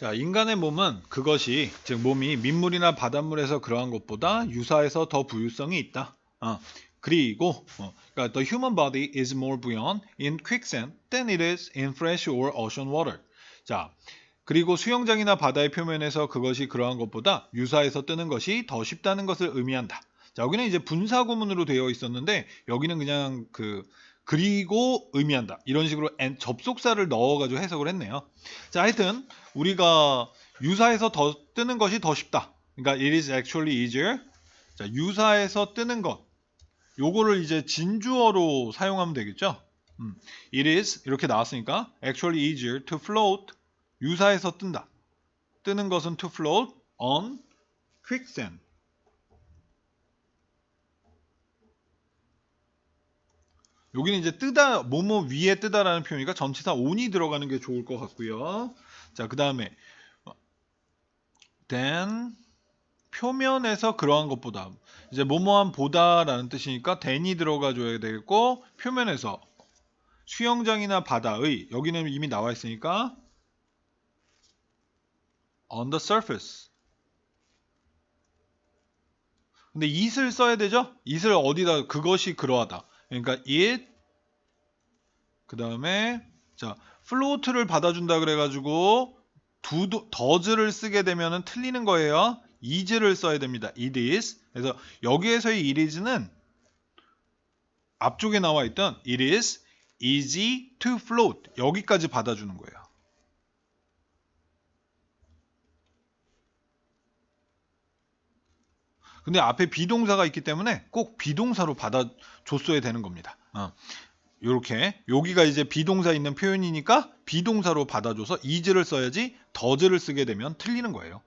자, 인간의 몸은 그것이 즉 몸이 민물이나 바닷물에서 그러한 것보다 유사해서 더 부유성이 있다. 어, 그리고 어, 그러니까 the human body is more buoyant in quicksand than it is in fresh or ocean water. 자, 그리고 수영장이나 바다의 표면에서 그것이 그러한 것보다 유사해서 뜨는 것이 더 쉽다는 것을 의미한다. 자, 여기는 이제 분사 구문으로 되어 있었는데 여기는 그냥 그 그리고 의미한다. 이런 식으로 접속사를 넣어가지고 해석을 했네요. 자, 하여튼 우리가 유사해서 더 뜨는 것이 더 쉽다. 그러니까 it is actually easier. 자, 유사해서 뜨는 것. 요거를 이제 진주어로 사용하면 되겠죠. 음, it is 이렇게 나왔으니까 actually easier to float. 유사해서 뜬다. 뜨는 것은 to float on quicksand. 여기는 이제 뜨다 뭐뭐 위에 뜨다라는 표현이니까 전치사 on이 들어가는 게 좋을 것 같고요. 자, 그 다음에 then 표면에서 그러한 것보다 이제 뭐뭐한 보다라는 뜻이니까 then이 들어가 줘야 되겠고 표면에서 수영장이나 바다의 여기는 이미 나와 있으니까 on the surface. 근데 it을 써야 되죠? it을 어디다 그것이 그러하다. 그러니까 it 그 다음에 자 float를 받아준다 그래가지고 두 does를 쓰게 되면은 틀리는 거예요. is를 써야 됩니다. it is 그래서 여기에서의 it is는 앞쪽에 나와 있던 it is easy to float 여기까지 받아주는 거예요. 근데 앞에 비동사가 있기 때문에 꼭 비동사로 받아줬어야 되는 겁니다. 어. 요렇게 여기가 이제 비동사 있는 표현이니까 비동사로 받아줘서 is를 써야지 does를 쓰게 되면 틀리는 거예요.